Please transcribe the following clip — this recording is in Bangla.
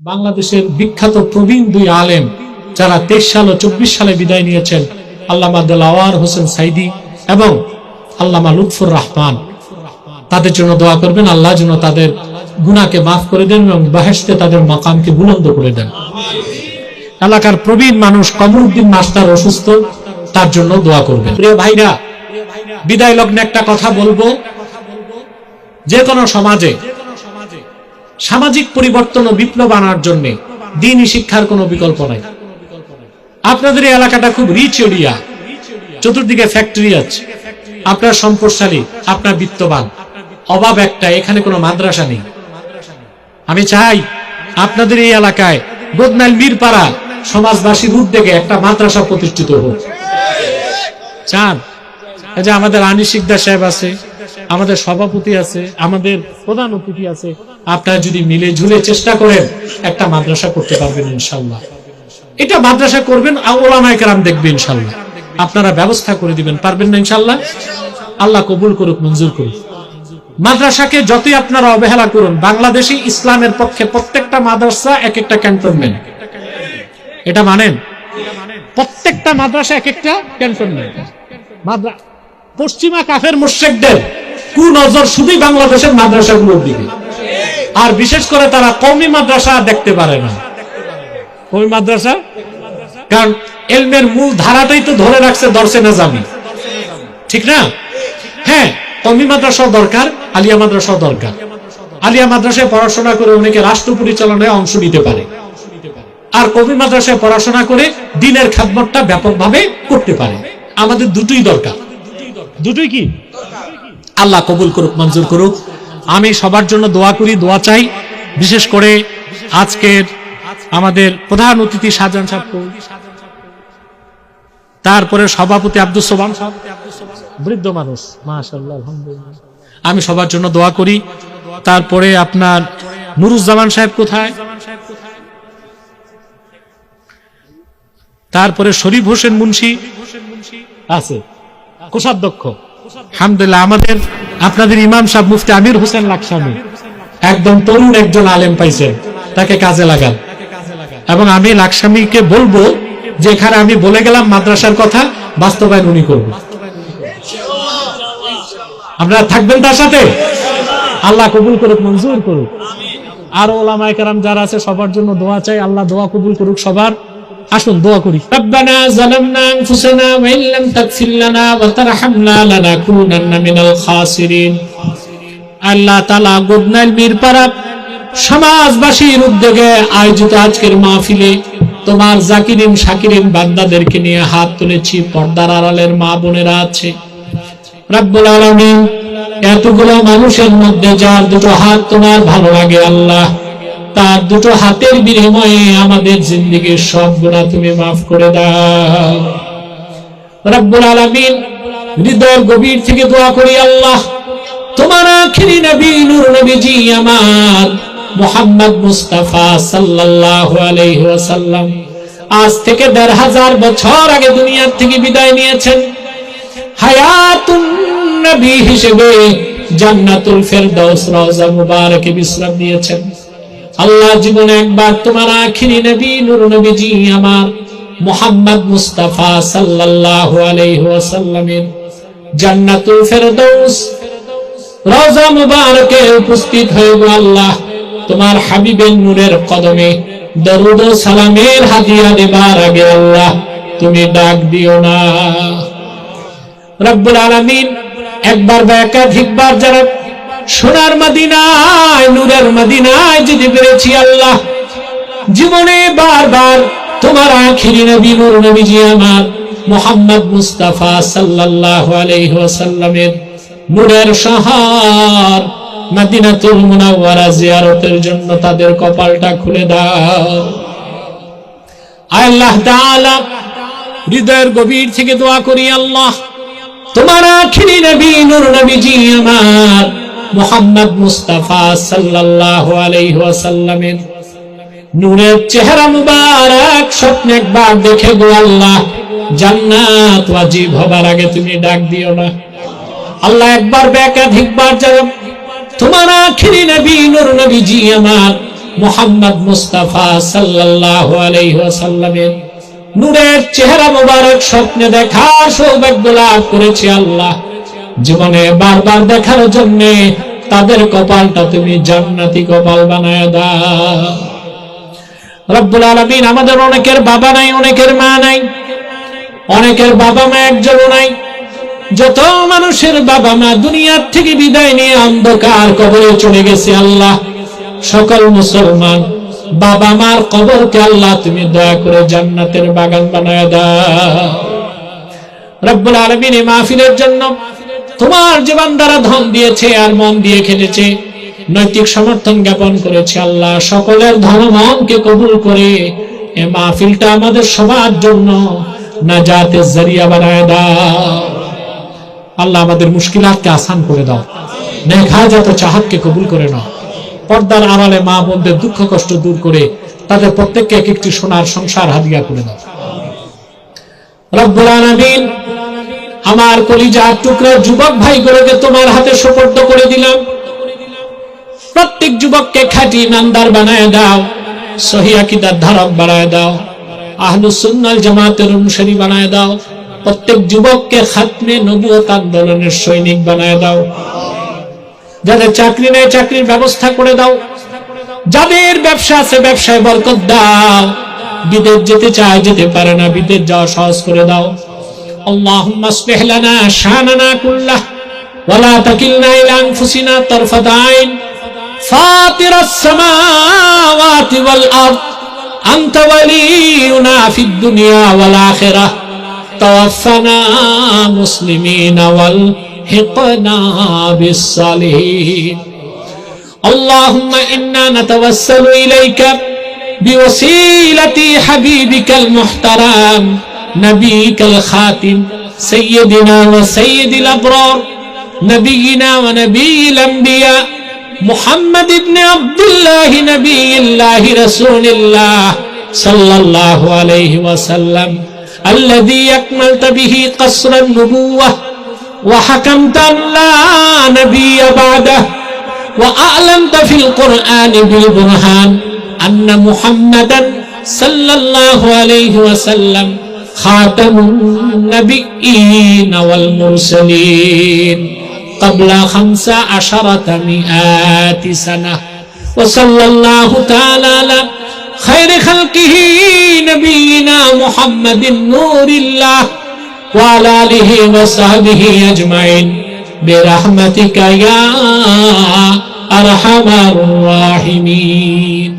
বাংলাদেশের বিখ্যাত প্রবীণ দুই আলেম যারা তেইশ সাল ও চব্বিশ সালে বিদায় নিয়েছেন, আল্লামা দেলাওয়ার হোসেন সাইদি এবং আল্লামা লুৎফুর রহমান। তাদের জন্য দোয়া করবেন, আল্লাহ যেন তাদের গুনাকে মাফ করে দেন এবং বাহেস্তে তাদের মাকামকে বুলন্দ করে দেন। এলাকার প্রবীণ মানুষ কমরুদ্দিন মাস্টার অসুস্থ, তার জন্য দোয়া করবেন। প্রিয় ভাইরা, বিদায় লগ্নে একটা কথা বলব। যে কোনো সমাজে সামাজিক পরিবর্তন ও বিপ্লব আনার জন্য দিনই শিক্ষার কোনো বিকল্প নাই। আপনাদের এই এলাকাটা খুব রিচ এরিয়া চতুর্দিকে ফ্যাক্টরি আছে। আপনার সম্পদশালী, আপনার বিত্তবান। অভাব একটা, এখানে কোনো মাদ্রাসা নেই। আমি চাই আপনাদের এই এলাকায় গোদনাল মীরপাড়া সমাজবাসীর উদ্যোগে একটা মাদ্রাসা প্রতিষ্ঠিত হোক। চান। যে আমাদের শিকদার সাহেব আছে। আমাদের সভাপতি আছে, আমাদের প্রধান অতিথি আছে। আপনারা যদি মিলে ঝুলে চেষ্টা করেন, একটা মাদ্রাসা করতে পারবেন ইনশাল্লাহ এটা মাদ্রাসা করবেন ওলামায় কেরাম দেখবে ইনশাল্লাহ আপনারা ব্যবস্থা করে দিবেন, পারবেন না ইনশাল্লাহ আল্লাহ কবুল করুক, মঞ্জুর করুক। মাদ্রাসাকে যতই আপনারা অবহেলা করুন, বাংলাদেশি ইসলামের পক্ষে প্রত্যেকটা মাদ্রাসা এক একটা ক্যান্টনমেন্ট। এটা মানেন? প্রত্যেকটা মাদ্রাসা এক একটা ক্যান্টনমেন্ট। মাদ্রা পশ্চিমা কাফের মুর্শেকদের কু নজর শুধুই বাংলাদেশের মাদ্রাসাগুলোর দিকে। আর বিশেষ করে তারা কমি মাদ্রাসা দেখতে পারে না। কমি মাদ্রাসা? কারণ এলমের মূল ধারাটাই তো ধরে রাখছে দর্শে নাজামি। ঠিক না? হ্যাঁ কমি মাদ্রাসাও দরকার, আলিয়া মাদ্রাসাও দরকার। আলিয়া মাদ্রাসায় পড়াশোনা করে অনেকে রাষ্ট্র পরিচালনায় অংশ নিতে পারে। আর কবি মাদ্রাসায় পড়াশোনা করে দিনের খাদমতটা ব্যাপকভাবে করতে পারে। আমাদের দুটোই দরকার। দুটোই কি? আল্লাহ কবুল করুক মঞ্জুর করুক। আমি সবার জন্য দোয়া করি দোয়া চাই। বিশেষ করে আজকের আমাদের প্রধান অতিথি শাহজাহান সাহেব তারপরে সভাপতি আব্দুল সোবান সাহেব। বৃদ্ধ মানুষ মাশাল্লাহ আলহামদুলিল্লাহ। আমি সবার জন্য দোয়া করি। তারপরে আপনার নুরুজ্জামান সাহেব কোথায়? তারপরে শরীফ হোসেন মুন্সি আছে। কোষাধ্যক্ষ। আলহামদুলিল্লাহ আমাদের, আপনাদের ইমাম সাহেব মুফতি আমির হোসেন লাকসামি একদম তরুণ একজন আলেম তাকে কাজে এবং আমি লাকসামিকে বলব যে এখানে আমি বলে গেলাম মাদ্রাসার কথা, বাস্তবায়ন উনি করবেন আপনারা থাকবেন তার সাথে? আল্লাহ কবুল করুক, মঞ্জুর করুক। আর ওলামায়ে কেরাম যারা আছে, সবার জন্য দোয়া চাই, আল্লাহ দোয়া কবুল করুক সবার। আসুন, দোয়া করি। রব্বানা যালামনা আনফুসানা ওয়া ইল্লাম তাগফির লানা ওয়া তারহামনা লানাকুনান্না মিনাল খাসিরিন। আল্লাহ তাআলা গোদনাইল মিরপাড়া সমাজবাসীর উদ্যোগে আয়োজিত আজকের মাহফিলে তোমার জাকিরিন, শাকিরিন বান্দাদেরকে নিয়ে হাত তুলেছি, পর্দার আড়ালের মা বোনেরা আছে। রব্বুল আলামিন, এতগুলো মানুষের মধ্যে যার দুটো হাত তোমার ভালো লাগে, আল্লাহ। তার দুটো হাতের বিনিময়ে আমাদের জিন্দিগির সব গুণা তুমি মাফ করে দাও। রব্বুল আলামিন হৃদয়ের গভীর থেকে দোয়া করি, আল্লাহ, তোমার আখিরি নবী, নূর নবীজি আমার মোহাম্মদ মুস্তাফা সাল্লাল্লাহু আলাইহি ওয়াসাল্লাম আজ থেকে দেড় হাজার বছর আগে দুনিয়ার থেকে বিদায় নিয়েছেন। হায়াতুন নবী হিসেবে জান্নাতুল ফেরদাউস রওজা মুবারকে বিশ্রাম নিয়েছেন। আল্লাহ জীবনে একবার তোমার আখিরি নবী, নূর নবীজি আমার মোহাম্মদ মুস্তাফা সাল্লাল্লাহু আলাইহি ওয়াসাল্লামের জান্নাতুল ফেরদাউস রওজা মুবারকে উপস্থিত হয়ে গো আল্লাহ, তোমার হাবিবের নূরের কদমে দরুদ ও সালামের হাদিয়া দেবার আগে আল্লাহ, তুমি ডাক দিও না। রব্বুল আলামিন, একবার বা একাধিকবার যারা সোনার মদিনায়, নূরের মদিনায় যেতে পেরেছি আল্লাহ, জীবনে বারবার তোমার আখিরি নবী, নূর নবীজি আমার, মোহাম্মদ মুস্তাফা সাল্লাল্লাহু আলাইহি ওয়াসাল্লামের নূরের শহর মদিনাতুল মুনাওয়ারা জিয়ারতের জন্য তাদের কপালটা খুলে দাও। আল্লাহ তাআলা, হৃদয়ের গভীর থেকে দোয়া করি আল্লাহ, তোমার আখিরি নবী, নূর নবীজি আমার মোহাম্মদ মুস্তাফা সাল্লাল্লাহু আলাইহি নূরের চেহারা মুবারক স্বপ্নে একবার দেখে গো আল্লাহ। জান্নাত ওয়াজিব হবার আগে তুমি ডাক দিও না। আল্লাহ একবার একাধিকবার যারা তোমার আখিরি নবী, নূর নবীজি আমার মোহাম্মদ মুস্তাফা সাল্লাল্লাহু আলাইহি ওয়াসাল্লামের নূরের চেহারা মোবারক স্বপ্নে দেখার সৌভাগ্য লাভ করেছি আল্লাহ। জীবনে বারবার দেখার জন্য তাদের কপালটা তুমি জান্নাতি কপাল বানায় দাও। রব্বুল আলামিন আমাদের অনেকের বাবা নাই, অনেকের মা নাই, অনেকের বাবা মা একজনও নাই। যত মানুষের বাবা মা দুনিয়ার থেকে বিদায় নিয়ে অন্ধকার কবরে চলে গেছে আল্লাহ। সকল মুসলমান বাবা মার কবরকে আল্লাহ তুমি দয়া করে জান্নাতের বাগান বানায় দাও। রব্বুল আলমিন এই মাহফিলের জন্য তোমার জীবন দ্বারা ধন দিয়েছে আর মন দিয়ে খেলেছে নৈতিক সমর্থন জ্ঞাপন করেছে আল্লাহ। সকলের ধন মনকে কবুল করে এ মাহফিলটা আমাদের সবার জন্য না যাতে জরিয়া বানায় দাও। আল্লাহ আমাদের মুশকিলাতকে আসান করে দাও। নেখা যত চাহাতকে কবুল করে নাও। পর্দার আড়ালে মা বোনদের দুঃখ কষ্ট দূর করে তাদের প্রত্যেককে এক একটি সোনার সংসার হাদিয়া করে দাও। রব্বুল আলামিন আমার কলিজার টুকরা যুবক ভাইগুলোকে তোমার হাতে সুপর্দ করে দিলাম। প্রত্যেক যুবককে খাঁটি ইমানদার বানায় দাও, সহি আকীদার ধারক বানায় দাও আহলুস সুন্নাল জামাতের অনুসারী বানায় দাও, প্রত্যেক যুবককে খাতমে নবুয়ত আন্দোলনের সৈনিক বানায় দাও। যাদের চাকরি নেয় চাকরির ব্যবস্থা করে দাও। যাদের ব্যবসা আছে, ব্যবসায় বরকত দাও। বিদেশ যেতে চায়, যেতে পারে না, বিদেশ যাওয়া সহজ করে দাও। اللهم اصلح لنا شأننا كله ولا تكلنا إلى أنفسنا طرفة عين. فاطر السماوات والأرض أنت ولينا في الدنيا والآخرة. توفنا مسلمين والحقنا بالصالحين. اللهم إنا نتوسل إليك بوسيلة حبيبك المحترم. نبيك الخاتم سيدنا وسيد الأبرار نبينا ونبي الأنبياء محمد بن عبد الله نبي الله رسول الله صلى الله عليه وسلم الذي أكملت به قصر النبوة وحكمت أن لا نبي بعده وأعلنت في القرآن بالبرهان أن محمدا صلى الله عليه وسلم خاتم النبيين والمرسلين قبل خمس عشرة مئات سنة. وصلى الله تعالى على خير خلقه نبينا محمد نور الله وعلى آله وصحبه أجمعين. برحمتك يا أرحم الراحمين.